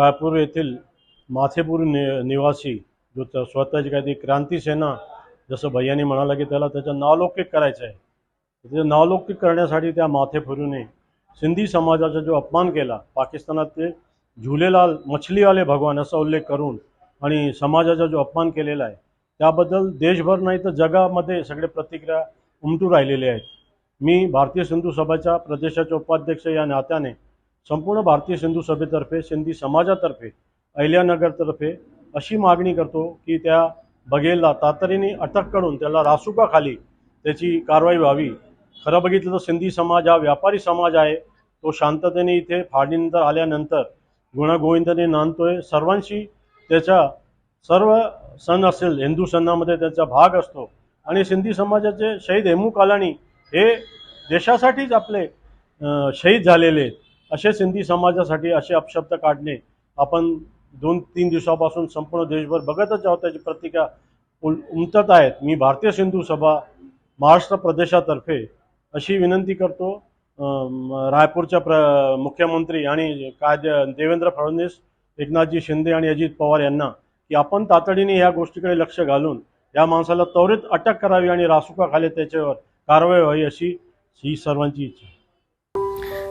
रायपूर येथील माथेपूर नि निवासी जो स्वतःची काही क्रांती सेना जसं भैयानी म्हणाला की त्याला त्याचं नावलौकिक करायचं आहे. त्याचं नावलौकिक करण्यासाठी त्या माथेपूरने सिंधी समाजाचा जो अपमान केला पाकिस्तानात ते झुलेलाल मछलीवाले भगवान असा उल्लेख करून आणि समाजाचा जो अपमान केलेला आहे त्याबद्दल देशभर नाही तर जगामध्ये सगळे प्रतिक्रिया उमटू राहिलेले आहेत. मी भारतीय सिंधू सभेच्या प्रदेशाचे उपाध्यक्ष या नात्याने संपूर्ण भारतीय सिंधू सभेतर्फे सिंधी समाजातर्फे अहिल्यानगरतर्फे अशी मागणी करतो की त्या बघेलला तातडीने अटक करून त्याला रासुकाखाली त्याची कारवाई व्हावी. खरं बघितलं तर सिंधी समाज हा व्यापारी समाज आहे. तो शांततेने इथे फाळणीनंतर आल्यानंतर गुणागोविंदाने नांदतोय. सर्वांशी त्याच्या सर्व सण असेल हिंदू सणामध्ये त्याचा भाग असतो. आणि सिंधी समाजाचे शहीद हेमू कालाणी हे देशासाठीच आपले शहीद झालेले आहेत. असे सिंधी समाजासाठी असे अपशब्द काढणे आपण दोन तीन दिवसापासून संपूर्ण देशभर बघतच आहोत. त्याची प्रतिक्रिया उल उमटत आहेत. मी भारतीय सिंधू सभा महाराष्ट्र प्रदेशातर्फे अशी विनंती करतो. रायपूरच्या प्र मुख्यमंत्री आणि कायदे देवेंद्र फडणवीस एकनाथजी शिंदे आणि अजित पवार यांना की आपण तातडीने या गोष्टीकडे लक्ष घालून या माणसाला त्वरित अटक करावी आणि रासुकाखाली त्याच्यावर कारवाई व्हावी अशी ही सर्वांची इच्छा आहे.